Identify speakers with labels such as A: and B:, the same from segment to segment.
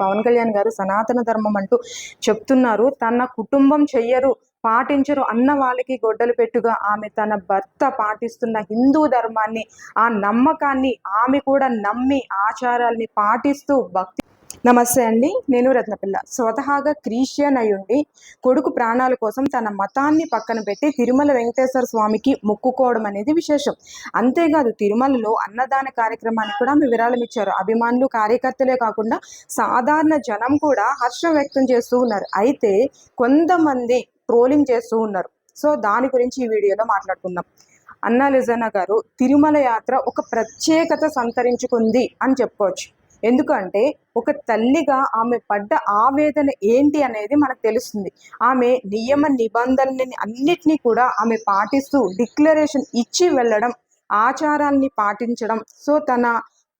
A: పవన్ కళ్యాణ్ గారు సనాతన ధర్మం అంటూ చెప్తున్నారు. తన కుటుంబం చెయ్యరు పాటించరు అన్న వాళ్ళకి గొడ్డలు పెట్టుగా ఆమె తన భర్త పాటిస్తున్న హిందూ ధర్మాన్ని ఆ నమ్మకాన్ని ఆమె కూడా నమ్మి ఆచారాల్ని పాటిస్తూ భక్తి నమస్తే అండి నేను రత్నపిల్ల. స్వతహాగా క్రిస్టియన్ అయ్యుండి కొడుకు ప్రాణాల కోసం తన మతాన్ని పక్కన పెట్టి తిరుమల వెంకటేశ్వర స్వామికి మొక్కుకోవడం అనేది విశేషం. అంతేకాదు తిరుమలలో అన్నదాన కార్యక్రమానికి కూడా ఆమె విరాళం ఇచ్చారు. అభిమానులు కార్యకర్తలే కాకుండా సాధారణ జనం కూడా హర్షం వ్యక్తం చేస్తూ ఉన్నారు. అయితే కొంతమంది ట్రోలింగ్ చేస్తూ ఉన్నారు. సో దాని గురించి ఈ వీడియోలో మాట్లాడుకుందాం. అన్నా లిజనా గారు తిరుమల యాత్ర ఒక ప్రత్యేకత సంతరించుకుంది అని చెప్పుకోవచ్చు. ఎందుకంటే ఒక తల్లిగా ఆమె పడ్డ ఆవేదన ఏంటి అనేది మనకు తెలుస్తుంది. ఆమె నియమ నిబంధనలని అన్నిటినీ కూడా ఆమె పాటిస్తూ డిక్లరేషన్ ఇచ్చి వెళ్ళడం ఆచారాల్ని పాటించడం సో తన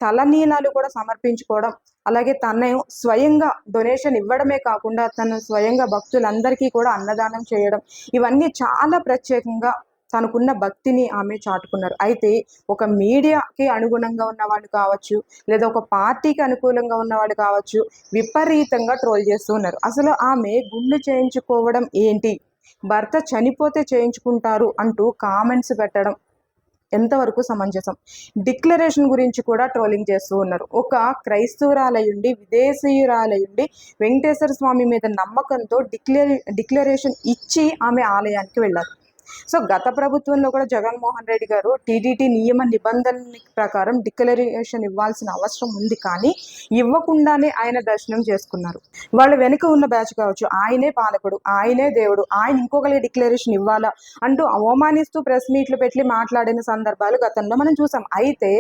A: తలనీలాలు కూడా సమర్పించుకోవడం అలాగే తను స్వయంగా డొనేషన్ ఇవ్వడమే కాకుండా తను స్వయంగా భక్తులందరికీ కూడా అన్నదానం చేయడం ఇవన్నీ చాలా ప్రత్యేకంగా తనకున్న భక్తిని ఆమె చాటుకున్నారు. అయితే ఒక మీడియాకి అనుగుణంగా ఉన్నవాళ్ళు కావచ్చు లేదా ఒక పార్టీకి అనుకూలంగా ఉన్నవాళ్ళు కావచ్చు విపరీతంగా ట్రోల్ చేస్తూ ఉన్నారు. అసలు ఆమె గుండు చేయించుకోవడం ఏంటి? భర్త చనిపోతే చేయించుకుంటారు అంటూ కామెంట్స్ పెట్టడం ఎంతవరకు సమంజసం? డిక్లరేషన్ గురించి కూడా ట్రోలింగ్ చేస్తూ ఉన్నారు. ఒక క్రైస్తవురాలయుండి విదేశీయురాలయుండి వెంకటేశ్వర స్వామి మీద నమ్మకంతో డిక్లరే డిక్లరేషన్ ఇచ్చి ఆమె ఆలయానికి వెళ్ళారు. సో గత ప్రభుత్వంలో కూడా జగన్మోహన్ రెడ్డి గారు టీడీటీ నియమ నిబంధనల ప్రకారం డిక్లరేషన్ ఇవ్వాల్సిన అవసరం ఉంది కానీ ఇవ్వకుండానే ఆయన దర్శనం చేసుకున్నారు. వాళ్ళ వెనుక ఉన్న బ్యాచ్ కావచ్చు ఆయనే పాలకుడు ఆయనే దేవుడు ఆయన ఇంకొకరికి డిక్లరేషన్ ఇవ్వాలా అంటూ అవమానిస్తూ ప్రెస్ మీట్లు పెట్టి మాట్లాడిన సందర్భాలు గతంలో మనం చూసాం. అయితే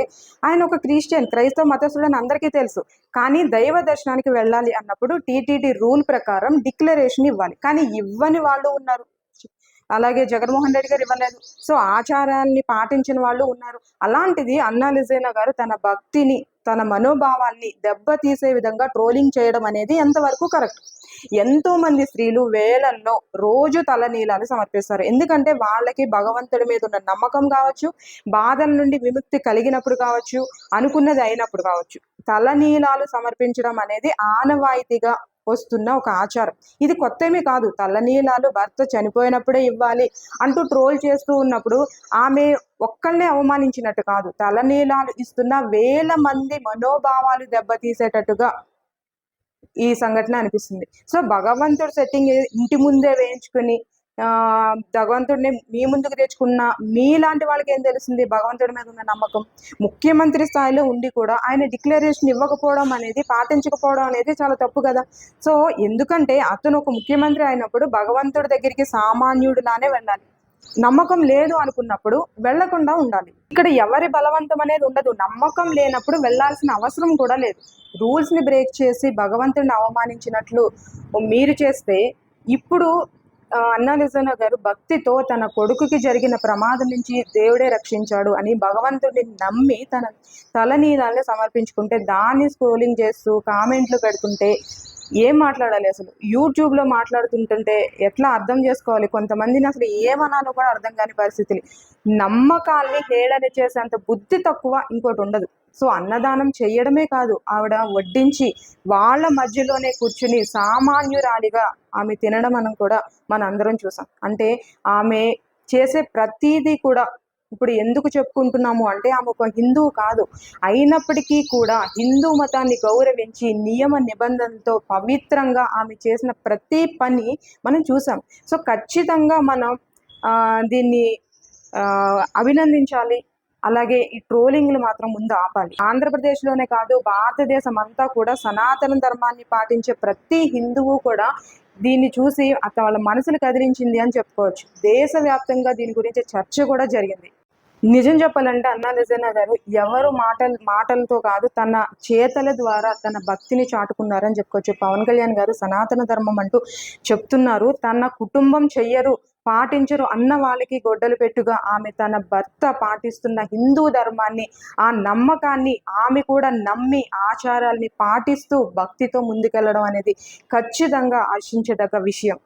A: ఆయన ఒక క్రిస్టియన్ క్రైస్తవ మతస్థుడు అని అందరికీ తెలుసు. కానీ దైవ దర్శనానికి వెళ్ళాలి అన్నప్పుడు టీటీడీ రూల్ ప్రకారం డిక్లరేషన్ ఇవ్వాలి. కానీ ఇవ్వని వాళ్ళు ఉన్నారు. అలాగే జగన్మోహన్ రెడ్డి గారు ఇవ్వలేదు. సో ఆచారాన్ని పాటించిన వాళ్ళు ఉన్నారు. అలాంటిది అన్నా లిజేనా గారు తన భక్తిని తన మనోభావాల్ని దెబ్బతీసే విధంగా ట్రోలింగ్ చేయడం అనేది ఎంతవరకు కరెక్ట్? ఎంతో మంది స్త్రీలు వేలల్లో రోజు తలనీలాలు సమర్పిస్తారు. ఎందుకంటే వాళ్ళకి భగవంతుడి మీద ఉన్న నమ్మకం కావచ్చు బాధల నుండి విముక్తి కలిగినప్పుడు కావచ్చు అనుకున్నది అయినప్పుడు కావచ్చు. తలనీలాలు సమర్పించడం అనేది ఆనవాయితీగా వస్తున్న ఒక ఆచారం. ఇది కొత్తమీ కాదు. తల్లనీలాలు భర్త చనిపోయినప్పుడే ఇవ్వాలి అంటూ ట్రోల్ చేస్తూ ఉన్నప్పుడు ఆమె ఒక్కళ్ళనే అవమానించినట్టు కాదు. తలనీలాలు ఇస్తున్న వేల మంది మనోభావాలు దెబ్బతీసేటట్టుగా ఈ సంఘటన అనిపిస్తుంది. సో భగవంతుడు సెట్టింగ్ ఇంటి ముందే వేయించుకుని భగవంతుడిని మీ ముందుకు తెచ్చుకున్న మీలాంటి వాళ్ళకి ఏం తెలుస్తుంది? భగవంతుడి మీద ఉన్న నమ్మకం. ముఖ్యమంత్రి స్థాయిలో ఉండి కూడా ఆయన డిక్లరేషన్ ఇవ్వకపోవడం అనేది పాటించకపోవడం అనేది చాలా తప్పు కదా. సో ఎందుకంటే అతను ఒక ముఖ్యమంత్రి అయినప్పుడు భగవంతుడి దగ్గరికి సామాన్యుడిలానే వెళ్ళాలి. నమ్మకం లేదు అనుకున్నప్పుడు వెళ్ళకుండా ఉండాలి. ఇక్కడ ఎవరి బలవంతం అనేది ఉండదు. నమ్మకం లేనప్పుడు వెళ్ళాల్సిన అవసరం కూడా లేదు. రూల్స్ని బ్రేక్ చేసి భగవంతుడిని అవమానించినట్లు మీరు చేస్తే ఇప్పుడు ఆ, గారు భక్తితో తన కొడుకుకి జరిగిన ప్రమాదం నుంచి దేవుడే రక్షించాడు అని భగవంతుడిని నమ్మి తన తలనీలాన్ని సమర్పించుకుంటే దాన్ని స్క్రోలింగ్ చేస్తూ కామెంట్లు పెడుతుంటే ఏం మాట్లాడాలి అసలు? యూట్యూబ్లో మాట్లాడుతుంటుంటే ఎట్లా అర్థం చేసుకోవాలి? కొంతమందిని అసలు ఏమనాలో కూడా అర్థం కాని పరిస్థితులు. నమ్మకాల్ని హేళన చేసేంత బుద్ధి తక్కువ ఇంకోటి ఉండదు. సో అన్నదానం చేయడమే కాదు ఆవిడ వడ్డించి వాళ్ళ మధ్యలోనే కూర్చుని సామాన్యురాలిగా ఆమె తినడం మనం కూడా మన అందరం చూసాం. అంటే ఆమె చేసే ప్రతీది కూడా ఇప్పుడు ఎందుకు చెప్పుకుంటున్నాము అంటే ఆమె ఒక హిందువు కాదు. అయినప్పటికీ కూడా హిందూ మతాన్ని గౌరవించి నియమ నిబంధనలతో పవిత్రంగా ఆమె చేసిన ప్రతి పని మనం చూసాం. సో ఖచ్చితంగా మనం ఆ, దీన్ని ఆ, అభినందించాలి. అలాగే ఈ ట్రోలింగ్లు మాత్రం ముందు ఆపాలి. ఆంధ్రప్రదేశ్లోనే కాదు భారతదేశం అంతా కూడా సనాతన ధర్మాన్ని పాటించే ప్రతి హిందువు కూడా దీన్ని చూసి అత వాళ్ళ మనసులు కదిలించింది అని చెప్పుకోవచ్చు. దేశవ్యాప్తంగా దీని గురించి చర్చ కూడా జరిగింది. నిజం చెప్పాలంటే అన్నా నిజనా గారు ఎవరు మాటలు మాటలతో కాదు తన చేతల ద్వారా తన భక్తిని చాటుకున్నారని చెప్పుకోవచ్చు. పవన్ కళ్యాణ్ గారు సనాతన ధర్మం అంటూ చెప్తున్నారు. తన కుటుంబం చెయ్యరు. పాటించరు. అన్న వాళ్ళకి గొడ్డలు పెట్టుగా ఆమె తన భర్త పాటిస్తున్న హిందూ ధర్మాన్ని ఆ నమ్మకాన్ని ఆమె కూడా నమ్మి ఆచారాల్ని పాటిస్తూ భక్తితో ముందుకెళ్ళడం అనేది ఖచ్చితంగా ఆశించదగ్గ విషయం.